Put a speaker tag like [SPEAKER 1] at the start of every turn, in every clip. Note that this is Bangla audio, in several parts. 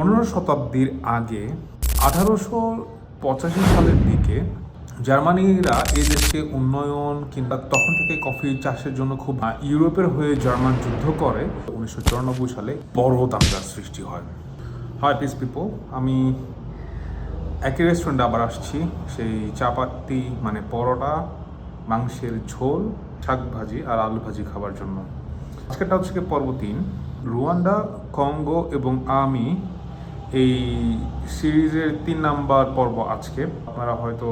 [SPEAKER 1] পনেরো শতাব্দীর আগে আঠারোশো পঁচাশি সালের দিকে জার্মানিরা এই দেশকে উন্নয়ন কিংবা তখন থেকে কফি চাষের জন্য খুব ইউরোপের হয়ে জার্মান যুদ্ধ করে, উনিশশো চুরানব্বই সালে বড় দাঙ্গার সৃষ্টি হয়। হাই পিস পিপল আমি একই রেস্টুরেন্টে আবার আসছি। সেই চাপাতি মানে পরোটা, মাংসের ঝোল, শাক ভাজি আর আলু ভাজি খাবার জন্য। আজকেরটা হচ্ছে পর্ব তিন, রুয়ান্ডা, কঙ্গো এবং আমি এই সিরিজের তিন নাম্বার পর্ব আজকে। আপনারা হয়তো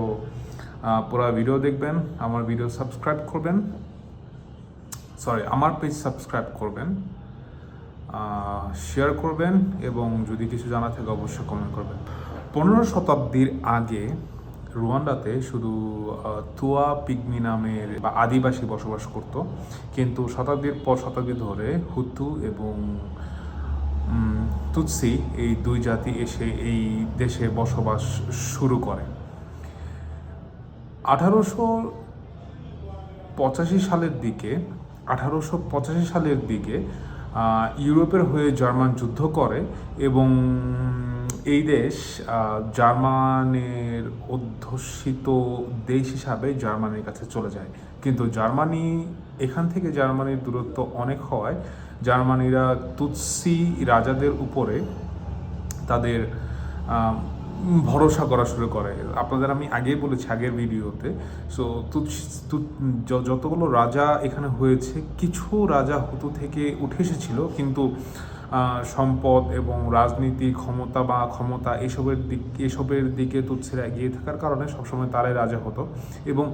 [SPEAKER 1] পুরো ভিডিও দেখবেন, আমার ভিডিও সাবস্ক্রাইব করবেন। সরি আমার পেজ সাবস্ক্রাইব করবেন শেয়ার করবেন, এবং যদি কিছু জানা থাকে অবশ্যই কমেন্ট করবেন। পনেরো শতাব্দীর আগে রুয়ান্ডাতে শুধু তুয়া পিগমি নামের বা আদিবাসী বসবাস করত। কিন্তু শতাব্দীর পর শতাব্দী ধরে হুতু এবং তুৎসি এই দুই জাতি এসে এই দেশে বসবাস শুরু করে। আঠারোশো পঁচাশি সালের দিকে, আঠারোশো পঁচাশি সালের দিকে ইউরোপের হয়ে জার্মান যুদ্ধ করে এবং এই দেশ জার্মানের অধ্যুষিত দেশ হিসাবে জার্মানির কাছে চলে যায়। কিন্তু জার্মানি, এখান থেকে জার্মানির দূরত্ব অনেক হওয়ায় জার্মানিরা তুৎসি রাজাদের উপরে তাদের ভরসা করা শুরু করে। আপনাদের আমি আগে বলেছি, আগের ভিডিওতে। সো যতগুলো রাজা এখানে হয়েছে, কিছু রাজা হুতু থেকে উঠে এসেছিল, কিন্তু সম্পদ এবং রাজনীতি, ক্ষমতা বা ক্ষমতা এসবের দিক, এসবের দিকে তুৎসিরা এগিয়ে থাকার কারণে সবসময় তারাই রাজা হতো। এবং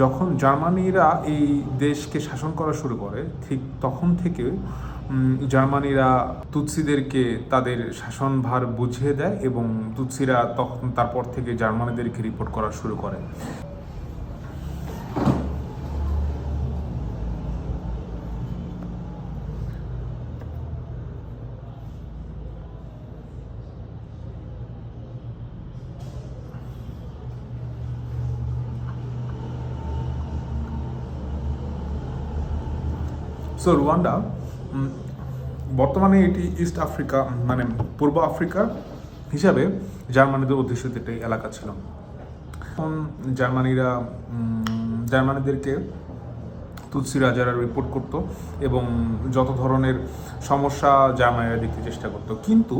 [SPEAKER 1] যখন জার্মানিরা এই দেশকে শাসন করা শুরু করে, ঠিক তখন থেকে জার্মানিরা তুৎসিদেরকে তাদের শাসনভার বুঝিয়ে দেয় এবং তুৎসিরা তখন তারপর থেকে জার্মানিদেরকে রিপোর্ট করা শুরু করে। সো রুয়ান্ডা বর্তমানে এটি ইস্ট আফ্রিকা মানে পূর্ব আফ্রিকা হিসাবে জার্মানিদের অধ্যুষিত একটি এলাকা ছিল। এখন জার্মানিরা জার্মানিদেরকে তুৎসি রাজারা রিপোর্ট করতো এবং যত ধরনের সমস্যা জার্মানিরা দেখতে চেষ্টা করতো। কিন্তু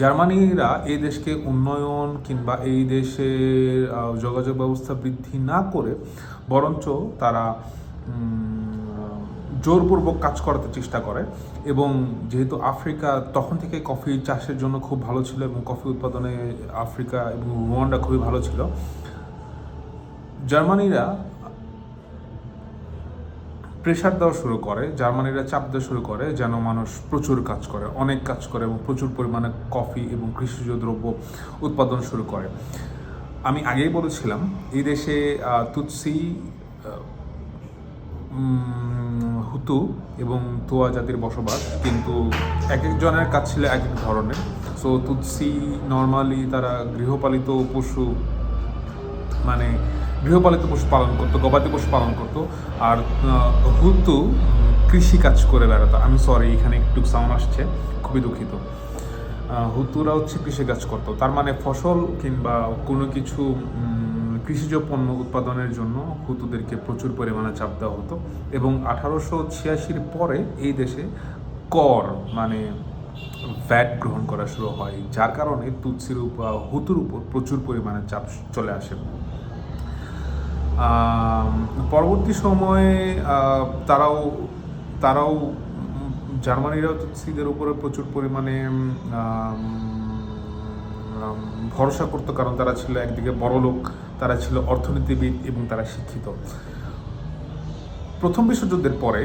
[SPEAKER 1] জার্মানিরা এই দেশকে উন্নয়ন কিংবা এই দেশের যোগাযোগ ব্যবস্থা বৃদ্ধি না করে বরঞ্চ তারা জোরপূর্বক কাজ করাতে চেষ্টা করে এবং যেহেতু আফ্রিকা তখন থেকে কফি চাষের জন্য খুব ভালো ছিল এবং কফি উৎপাদনে আফ্রিকা এবং রুয়ান্ডা খুবই ভালো ছিল, জার্মানিরা প্রেশার দেওয়া শুরু করে, জার্মানিরা চাপ দেওয়া শুরু করে যেন মানুষ প্রচুর কাজ করে, অনেক কাজ করে এবং প্রচুর পরিমাণে কফি এবং কৃষিজ দ্রব্য উৎপাদন শুরু করে। আমি আগেই বলেছিলাম, এই দেশে তুৎসি হুতু এবং তোয়া জাতির বসবাস কিন্তু এক একজনের কাজ ছিল এক এক ধরনের। সো তুৎসি নর্মালি তারা গৃহপালিত পশু মানে গৃহপালিত পশু পালন করতো গবাদি পশু পালন করতো। আর হুতু উম, কৃষি কাজ করে বেড়াতো। আমি সরি এখানে একটু সাউন্ড আসছে খুবই দুঃখিত। হুতুরা হচ্ছে কৃষি কাজ করতো। তার মানে ফসল কিংবা কোনো কিছু কৃষিজ পণ্য উৎপাদনের জন্য হুতুদেরকে প্রচুর পরিমাণে চাপ দেওয়া হতো এবং আঠারোশো ছিয়াশির পরে এই দেশে কর মানে ভ্যাট গ্রহণ করা শুরু হয়, যার কারণে তুৎসির উপর, হুতুর উপর প্রচুর পরিমাণে চাপ চলে আসে। পরবর্তী সময়ে তারাও তারাও জার্মানিরাও তুৎসিদের উপরে প্রচুর পরিমাণে ভরসা করতো, কারণ তারা ছিল একদিকে বড় লোক তারা ছিল অর্থনীতিবিদ এবং তারা শিক্ষিত। প্রথম বিশ্বযুদ্ধের পরে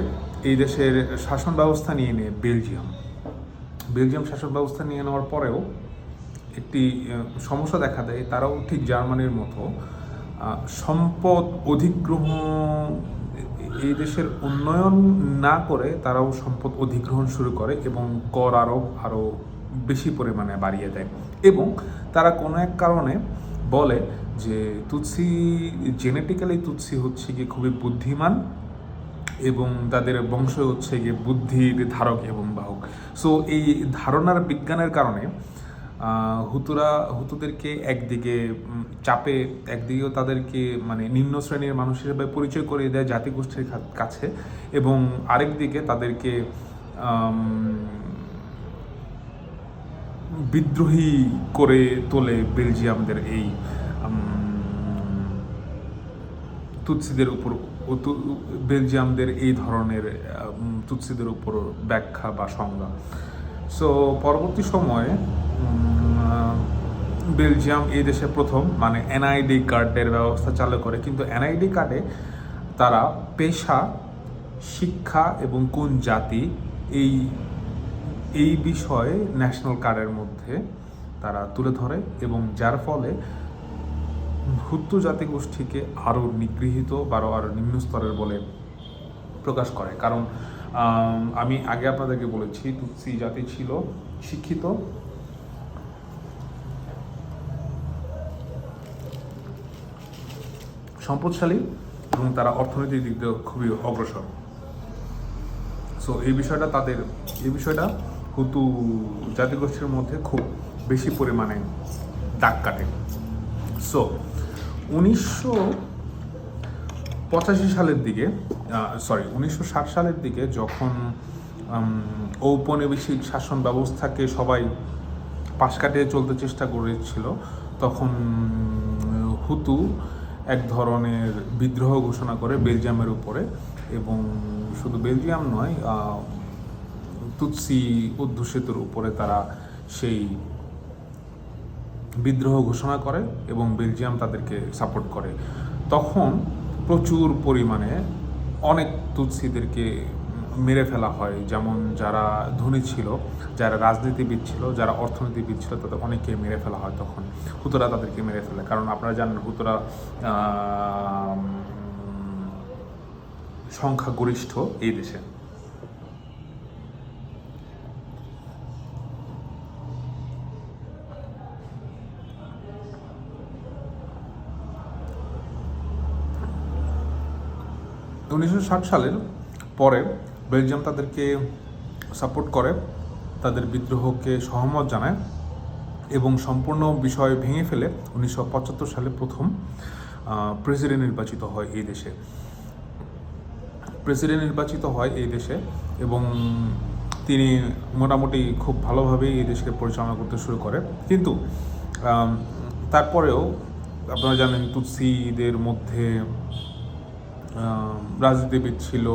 [SPEAKER 1] এই দেশের শাসন ব্যবস্থা নিয়ে নেয় বেলজিয়াম। বেলজিয়াম শাসন ব্যবস্থা নিয়ে নেওয়ার পরেও একটি সমস্যা দেখা দেয়। তারাও ঠিক জার্মানির মতো সম্পদ অধিগ্রহণ, এই দেশের উন্নয়ন না করে তারাও সম্পদ অধিগ্রহণ শুরু করে এবং কর আরোপ আরও বেশি পরিমাণে বাড়িয়ে দেয়। এবং তারা কোনো এক কারণে বলে যে তুৎসি জেনেটিক্যালি তুৎসি হচ্ছে গিয়ে খুবই বুদ্ধিমান এবং তাদের বংশ হচ্ছে গিয়ে বুদ্ধির ধারক এবং বাহক। সো এই ধারণার বিজ্ঞানের কারণে হুতুরা, হুতুদেরকে একদিকে চাপে, একদিকেও তাদেরকে মানে নিম্ন শ্রেণির মানুষ হিসেবে পরিচয় করে দেয় জাতিগোষ্ঠীর কাছে এবং আরেকদিকে তাদেরকে বিদ্রোহী করে তোলে বেলজিয়ামদের এই তুৎসিদের উপর বেলজিয়ামদের এই ধরনের তুৎসিদের উপর ব্যাখ্যা বা সংজ্ঞা। সো পরবর্তী সময়ে বেলজিয়াম এই দেশে প্রথম মানে এনআইডি কার্ডের ব্যবস্থা চালু করে। কিন্তু এনআইডি কার্ডে তারা পেশা, শিক্ষা এবং কোন জাতি এই এই বিষয়ে ন্যাশনাল কার্ডের মধ্যে তারা তুলে ধরে এবং যার ফলে হুত্তু জাতিগোষ্ঠীকে আরও নিগৃহীত বা আরও নিম্ন স্তরের বলে প্রকাশ করে। কারণ, আমি আগে আপনাদেরকে বলেছি তুৎসি জাতি ছিল শিক্ষিত। সম্পদশালী এবং তারা অর্থনৈতিক দিক দিয়ে খুবই অগ্রসর। সো এই বিষয়টা তাদের, এই বিষয়টা হুতু জাতিগোষ্ঠীর মধ্যে খুব বেশি পরিমাণে দাগ কাটে। সো উনিশশো পঁচাশি সালের দিকে সরি উনিশশো ষাট সালের দিকে যখন ঔপনিবেশিক শাসন ব্যবস্থাকে সবাই পাশ কাটিয়ে চলতে চেষ্টা করেছিল, তখন হুতু এক ধরনের বিদ্রোহ ঘোষণা করে বেলজিয়ামের উপরে এবং শুধু বেলজিয়াম নয় তুৎসি অধ্যুষিতর উপরে তারা সেই বিদ্রোহ ঘোষণা করে এবং বেলজিয়াম তাদেরকে সাপোর্ট করে। তখন প্রচুর পরিমাণে অনেক তুৎসিদেরকে মেরে ফেলা হয়। যেমন যারা ধনী ছিল, যারা রাজনীতিবিদ ছিল, যারা অর্থনীতিবিদ ছিল, তাদের অনেককে মেরে ফেলা হয় তখন। হুতরা তাদেরকে মেরে ফেলে। কারণ আপনারা জানেন হুতরা সংখ্যাগরিষ্ঠ এই দেশে। উনিশশো ষাট সালের পরে বেলজিয়াম তাদেরকে সাপোর্ট করে, তাদের বিদ্রোহকে সহমত জানায় এবং সম্পূর্ণ বিষয় ভেঙে ফেলে উনিশশো পঁচাত্তর সালে প্রথম প্রেসিডেন্ট নির্বাচিত হয় এই দেশে। প্রেসিডেন্ট নির্বাচিত হয় এই দেশে এবং তিনি মোটামুটি খুব ভালোভাবেই এই দেশকে পরিচালনা করতে শুরু করে। কিন্তু তারপরেও আপনারা জানেন তুৎসিদের মধ্যে রাজনীতিবিদ ছিল,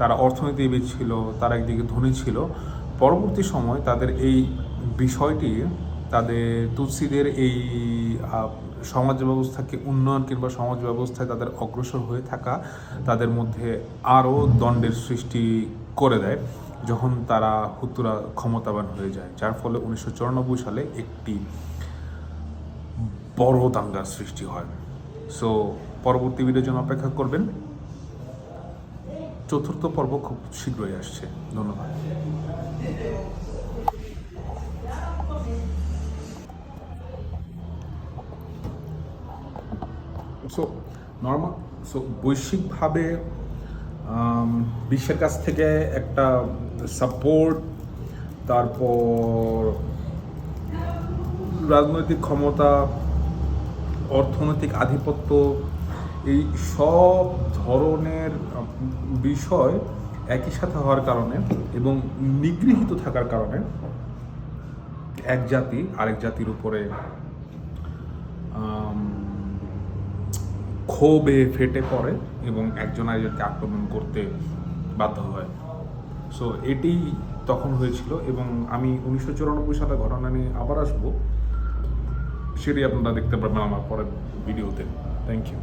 [SPEAKER 1] তারা অর্থনীতিবিদ ছিল, তারা একদিকে ধনী ছিল। পরবর্তী সময় তাদের এই বিষয়টি, তাদের তুৎসিদের এই সমাজ ব্যবস্থাকে উন্নয়ন কিংবা সমাজ ব্যবস্থায় তাদের অগ্রসর হয়ে থাকা, তাদের মধ্যে আরও দণ্ডের সৃষ্টি করে দেয়, যখন তারা হুতুরা ক্ষমতাবান হয়ে যায়। যার ফলে উনিশশো চুরানব্বই সালে একটি বড় দাঙ্গার সৃষ্টি হয়। সো পরবর্তী ভিডিওর জন্য অপেক্ষা করবেন। চতুর্থ পর্ব খুব শীঘ্রই আসছে। ধন্যবাদ। সো নর্মাল সো বৈশ্বিকভাবে বিশ্বের কাছ থেকে একটা সাপোর্ট তারপর রাজনৈতিক ক্ষমতা, অর্থনৈতিক আধিপত্য, এই সব ধরনের বিষয় একই সাথে হওয়ার কারণে এবং নিগৃহীত থাকার কারণে এক জাতি আরেক জাতির উপরে ক্ষোভে ফেটে পড়ে এবং একজন আরেকজনকে আক্রমণ করতে বাধ্য হয়। সো এটি তখন হয়েছিল এবং আমি উনিশশো চুরানব্বই সালে ঘটনা নিয়ে আবার আসব। সেটি আপনারা দেখতে পারবেন আমার পরের ভিডিওতে। Thank you